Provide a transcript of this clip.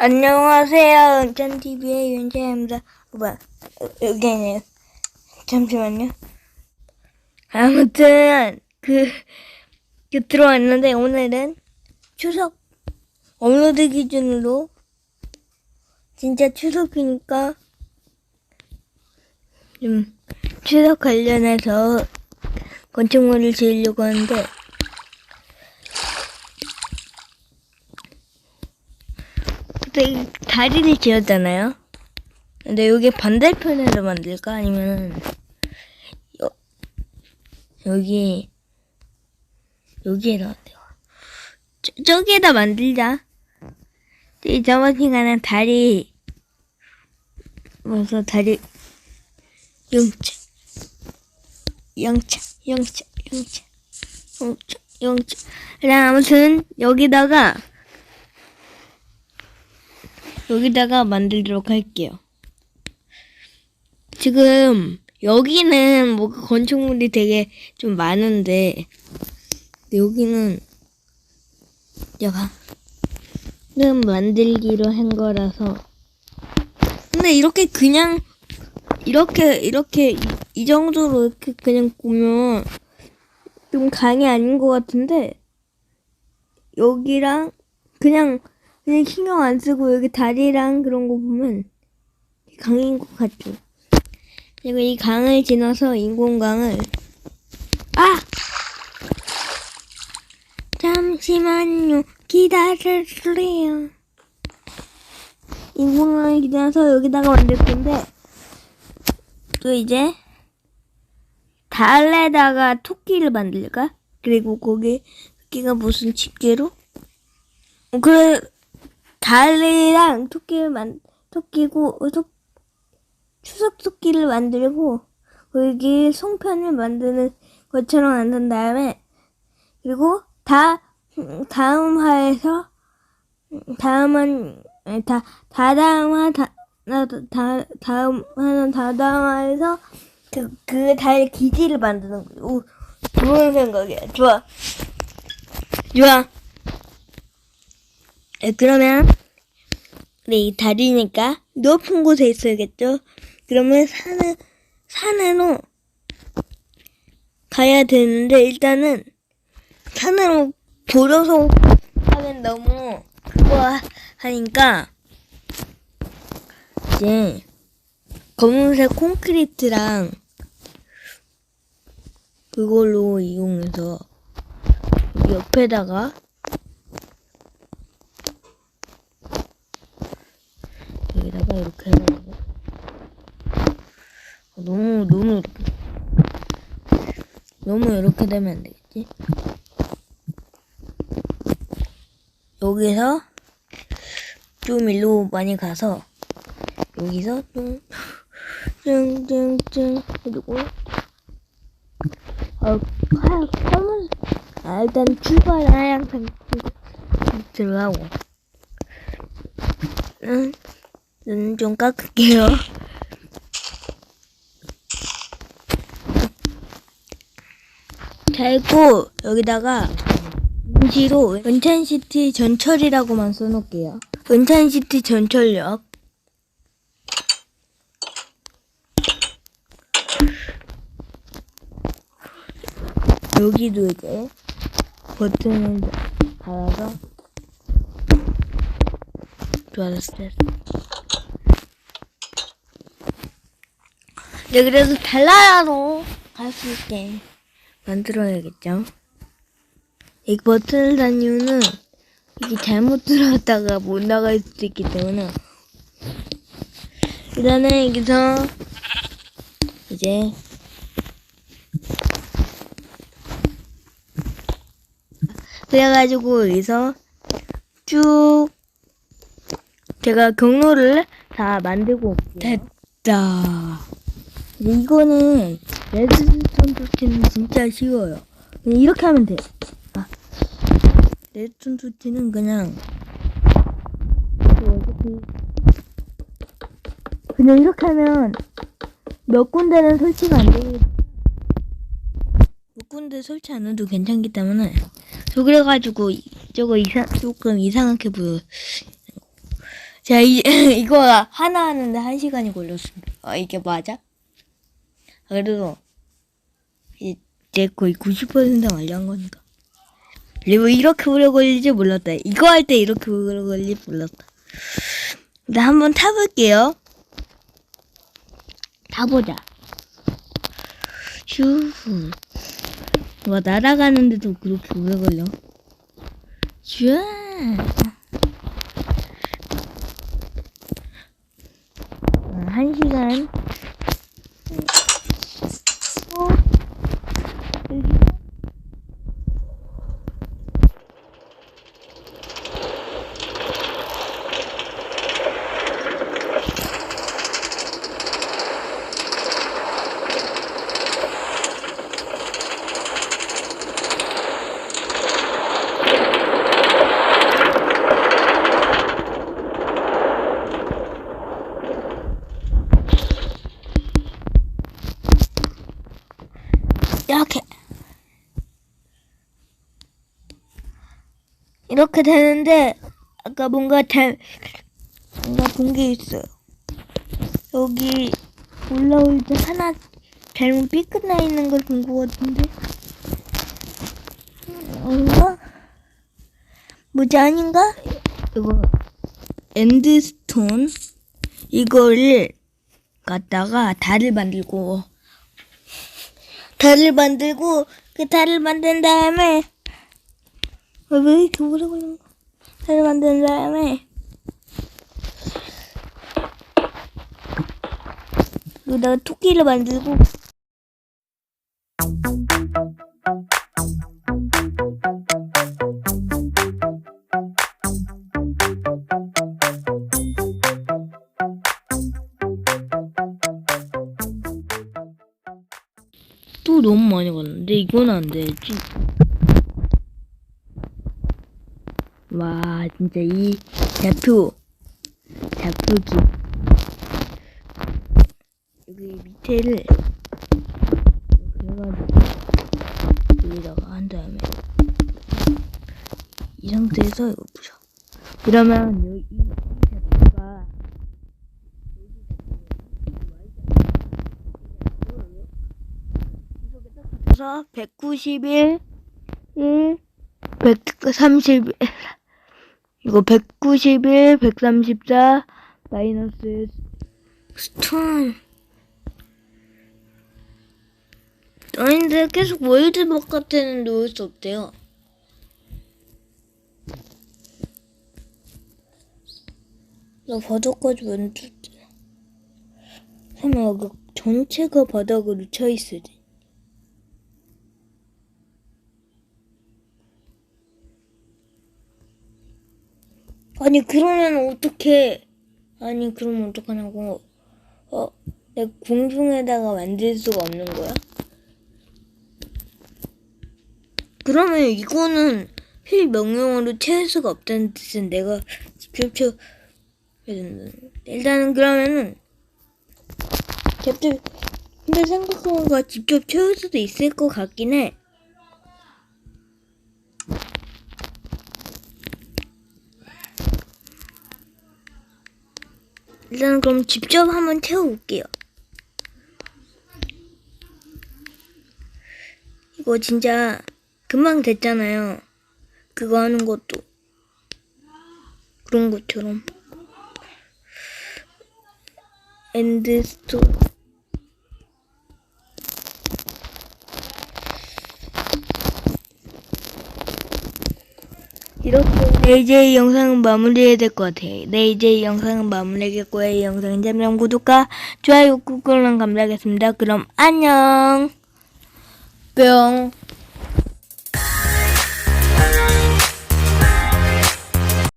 안녕하세요. 은찬TV의 윤재입니다. 어, 뭐야, 어, 여기네요. 잠시만요. 아무튼, 그, 그 들어왔는데, 오늘은 추석 업로드 기준으로, 진짜 추석이니까, 좀, 추석 관련해서 건축물을 지으려고 하는데, 이 다리를 지었잖아요. 근데 여기 반대편에서 만들까? 아니면 여, 여기 여기에다? 저, 저기에다 만들자. 이 저번 시간에 다리 뭐서 다리 영차 영차 영차 영차 영차 영차 그냥 아무튼 여기다가 여기다가 만들도록 할게요. 지금 여기는 뭐 건축물이 되게 좀 많은데 여기는 제가 는 만들기로 한 거라서 근데 이렇게 그냥 이렇게 이렇게 이, 이 정도로 이렇게 그냥 보면 좀 강이 아닌 것 같은데 여기랑 그냥 그냥 신경 안 쓰고 여기 다리랑 그런 거 보면 강인 것 같죠. 그리고 이 강을 지나서 인공강을 아 잠시만요 기다려주세요. 인공강을 지나서 여기다가 만들 건데 또 이제 달에다가 토끼를 만들까? 그리고 거기 토끼가 무슨 집게로? 어, 그래 달이랑 토끼를 만 토끼고 어, 토, 추석 토끼를 만들고 여기 송편을 만드는 것처럼 만든 다음에 그리고 다 음, 다음 화에서 음, 다음은 아니, 다 다다음 화 다, 나, 다 다음 하는 다다음 화에서 그 그달 기지를 만드는 거예요. 오, 좋은 생각이야. 좋아. 좋아. 에, 그러면 네, 이 다리니까 높은 곳에 있어야겠죠. 그러면 산을 산으로 가야 되는데 일단은 산으로 돌아서 하면 너무 그거 하니까 이제 검은색 콘크리트랑 그걸로 이용해서 옆에다가 여기다가 이렇게 해가지고 어, 너무 너무 너무 이렇게 되면 안 되겠지? 여기서 좀 일로 많이 가서 여기서 좀 찡찡찡 해주고 어, 하얀 아 일단 출발 하얀색 들어가고 응. 눈 좀 깎을게요. 자, 있고, 여기다가, 임시로 은찬시티 전철이라고만 써놓을게요. 은찬시티 전철역. 여기도 이제 버튼을 달아서 좋아졌어. 네, 그래도 달라야로 갈 수 있게 만들어야겠죠. 이 버튼을 단 이유는 이게 잘못 들어갔다가 못 나갈 수도 있기 때문에 일단은 여기서 이제 그래가지고 여기서 쭉 제가 경로를 다 만들고 올게요. 됐다. 이거는 레드스톤 토치는 진짜 쉬워요. 그냥 이렇게 하면 돼. 아, 레드스톤 토치는 그냥 그냥 이렇게 하면 몇 군데는 설치가 안 되고 몇 군데 설치 안 해도 괜찮기 때문에 저 그래가지고 저거 이상 조금 이상하게 보여. 자, 이, 이거 하나 하는데 한 시간이 걸렸습니다. 아, 이게 맞아? 그래도, 이제 거의 90% 완료한 거니까. 그리고 이렇게 오래 걸릴지 몰랐다. 이거 할 때 이렇게 오래 걸릴지 몰랐다. 일단 한번 타볼게요. 타보자. 슈. 와, 날아가는데도 그렇게 오래 걸려. 슈. 어, 한 시간. 이렇게 되는데 아까 뭔가 잘 뭔가 본 게 있어요. 여기 올라올 때 하나 잘못 삐끗나 있는 걸 본 것 같은데 뭔가 뭐지 아닌가? 이거 엔드스톤 이거를 갖다가 달을 만들고 달을 만들고 그 달을 만든 다음에 왜, 왜 이렇게 오래 걸리는 거야? 달을 만든 다음에 여기다가 토끼를 만들고 또 너무 많이 갔는데 이건 안 되지. 와 진짜 이 좌표 좌표기 여기 밑에를 해가지고 여기다가 한 다음에 이 상태에서 이거 부셔. 그러면 여기 이 좌표가 그래서 191, 1, 131, 이거 191, 134, 마이너스 스톤. 아닌데 계속 월드 바깥에는 놓을 수 없대요. 나 바닥까지 만들지. 설마 여기 전체가 바닥으로 쳐 있으지? 아니 그러면 어떡해 아니 그러면 어떡하냐고 어? 내 공중에다가 만들 수가 없는 거야? 그러면 이거는 필 명령어로 채울 수가 없다는 뜻은 내가 직접 된다 일단은 그러면은 직접 근데 생각해보니까 직접 채울 수도 있을 것 같긴 해 일단 그럼 직접 한번 채워볼게요. 이거 진짜 금방 됐잖아요. 그거 하는 것도 그런 것처럼 엔드스톤 이렇게 네 이제 이 영상은 마무리해야 될 것 같아. 네 이제 이 영상은 마무리하겠고요. 이 영상은 잠깐 구독과 좋아요 꾹 눌러 감사하겠습니다. 그럼 안녕. 뿅.